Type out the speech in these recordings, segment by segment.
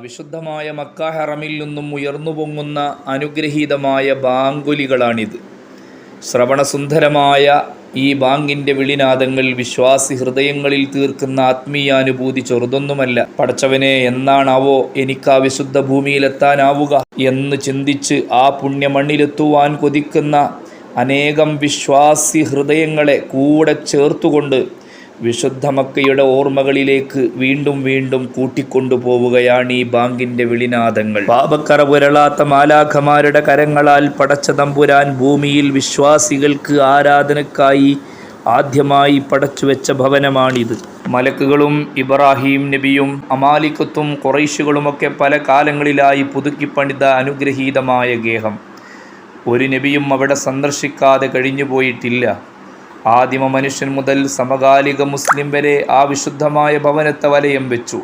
വിശുദ്ധമായ മക്കാഹറമിൽ നിന്നും ഉയർന്നു പൊങ്ങുന്ന അനുഗ്രഹീതമായ ബാങ്കുലികളാണിത്. ശ്രവണസുന്ദരമായ ഈ ബാങ്കിന്റെ വിളിനാദങ്ങൾ വിശ്വാസി ഹൃദയങ്ങളിൽ തീർക്കുന്ന ആത്മീയാനുഭൂതി ചെറുതൊന്നുമല്ല. പടച്ചവനെ എന്നാണാവോ എനിക്ക് ആ വിശുദ്ധ ഭൂമിയിലെത്താനാവുക എന്ന് ചിന്തിച്ച് ആ പുണ്യ പുണ്യമണ്ണിലെത്തുവാൻ കൊതിക്കുന്ന അനേകം വിശ്വാസി ഹൃദയങ്ങളെ കൂടെ ചേർത്തുകൊണ്ട് വിശുദ്ധ മക്കയുടെ ഓർമ്മകളിലേക്ക് വീണ്ടും വീണ്ടും കൂട്ടിക്കൊണ്ടുപോവുകയാണ് ഈ ബാങ്കിന്റെ വിളിനാദങ്ങൾ. പാപക്കറ പുരളാത്ത മാലാഖമാരുടെ കരങ്ങളാൽ പടച്ച തമ്പുരാൻ ഭൂമിയിൽ വിശ്വാസികൾക്ക് ആരാധനക്കായി ആദ്യമായി പടച്ചുവെച്ച ഭവനമാണിത്. മലക്കുകളും ഇബ്രാഹിം നബിയും അമാലിക്കത്തും കുറൈശുകളുമൊക്കെ പല കാലങ്ങളിലായി പുതുക്കിപ്പണിത അനുഗ്രഹീതമായ ഗേഹം. ഒരു നബിയും അവിടെ സന്ദർശിക്കാതെ കഴിഞ്ഞുപോയിട്ടില്ല. ആദിമ മനുഷ്യൻ മുതൽ സമകാലിക മുസ്ലിം വരെ ആ വിശുദ്ധമായ ഭവനത്തെ വലയം വെച്ചു.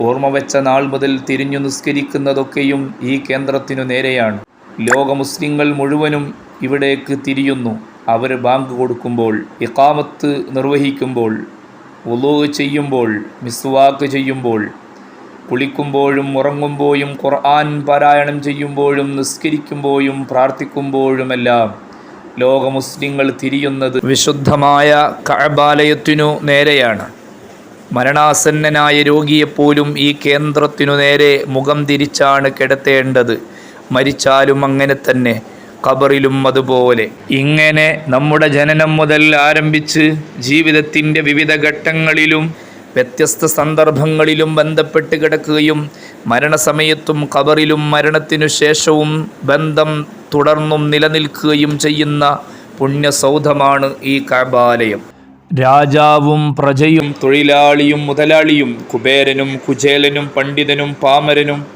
ഓർമ്മ വെച്ച നാൾ മുതൽ തിരിഞ്ഞു നിസ്കരിക്കുന്നതൊക്കെയും ഈ കേന്ദ്രത്തിനു നേരെയാണ്. ലോക മുസ്ലിങ്ങൾ മുഴുവനും ഇവിടേക്ക് തിരിയുന്നു. അവർ ബാങ്ക് കൊടുക്കുമ്പോൾ ഇക്കാമത്ത് നിർവഹിക്കുമ്പോൾ ഉലൂ ചെയ്യുമ്പോൾ മിസ്വാക്ക് ചെയ്യുമ്പോൾ കുളിക്കുമ്പോഴും ഉറങ്ങുമ്പോഴും ഖുർആൻ പാരായണം ചെയ്യുമ്പോഴും നിസ്കരിക്കുമ്പോഴും പ്രാർത്ഥിക്കുമ്പോഴുമെല്ലാം ലോക മുസ്ലിങ്ങൾ തിരിയുന്നത് വിശുദ്ധമായ കഅബാലയത്തിനു നേരെയാണ്. മരണാസന്നനായ രോഗിയെപ്പോലും ഈ കേന്ദ്രത്തിനു നേരെ മുഖം തിരിച്ചാണ് കിടത്തേണ്ടത്. മരിച്ചാലും അങ്ങനെ തന്നെ ഖബറിലും അതുപോലെ. ഇങ്ങനെ നമ്മുടെ ജനനം മുതൽ ആരംഭിച്ച് ജീവിതത്തിന്റെ വിവിധ ഘട്ടങ്ങളിലും വ്യത്യസ്ത സന്ദർഭങ്ങളിലും ബന്ധപ്പെട്ട് കിടക്കുകയും മരണസമയത്തും ഖബറിലും മരണത്തിനു ശേഷവും ബന്ധം തുടർന്നും നിലനിൽക്കുകയും ചെയ്യുന്ന പുണ്യസൗധമാണ് ഈ കബാലയം. രാജാവും പ്രജയും തൊഴിലാളിയും മുതലാളിയും കുബേരനും കുചേലനും പണ്ഡിതനും പാമരനും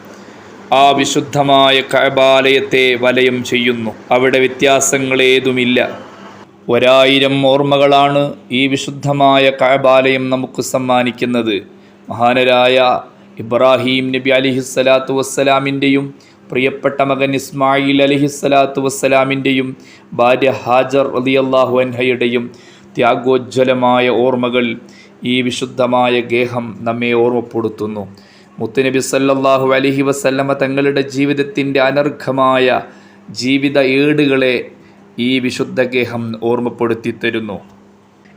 ആ വിശുദ്ധമായ കബാലയത്തെ വലയം ചെയ്യുന്നു. അവിടെ വ്യത്യാസങ്ങളേതുമില്ല. ഒരായിരം ഓർമ്മകളാണ് ഈ വിശുദ്ധമായ കബാലയം നമുക്ക് സമ്മാനിക്കുന്നത്. മഹാനരായ ഇബ്രാഹിം നബി അലിഹിസ്സലാത്തു വസ്സലാമിന്റെയും പ്രിയപ്പെട്ട മകൻ ഇസ്മായിൽ അലിഹിസ്സലാത്തു വസ്സലാമിന്റെയും ഭാര്യ ഹാജർ റളിയല്ലാഹു അൻഹയുടെയും ത്യാഗോജ്വലമായ ഓർമ്മകൾ ഈ വിശുദ്ധമായ ഗേഹം നമ്മെ ഓർമ്മപ്പെടുത്തുന്നു. മുത്തുനബി സല്ലാഹു അലഹി വസല്ലമ തങ്ങളുടെ ജീവിതത്തിന്റെ അനർഘമായ ജീവിത ഏടുകളെ ഈ വിശുദ്ധ ഗേഹം ഓർമ്മപ്പെടുത്തി തരുന്നു.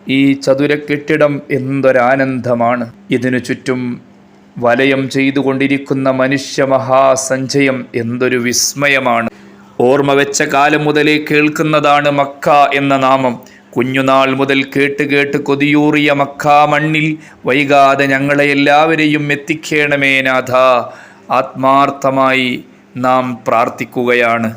ഈ ചതുര കെട്ടിടം എന്തൊരാനന്ദമാണ്. ഇതിനു ചുറ്റും വലയം ചെയ്തുകൊണ്ടിരിക്കുന്ന മനുഷ്യ മഹാസഞ്ചയം എന്തൊരു വിസ്മയമാണ്. ഓർമ്മ വെച്ച കാലം മുതലേ കേൾക്കുന്നതാണ് മക്ക എന്ന നാമം. കുഞ്ഞുനാൾ മുതൽ കേട്ട് കേട്ട് കൊതിയൂറിയ മക്ക മണ്ണിൽ വൈകാതെ ഞങ്ങളെ എല്ലാവരെയും എത്തിക്കേണമേനാഥ ആത്മാർത്ഥമായി നാം പ്രാർത്ഥിക്കുകയാണ്.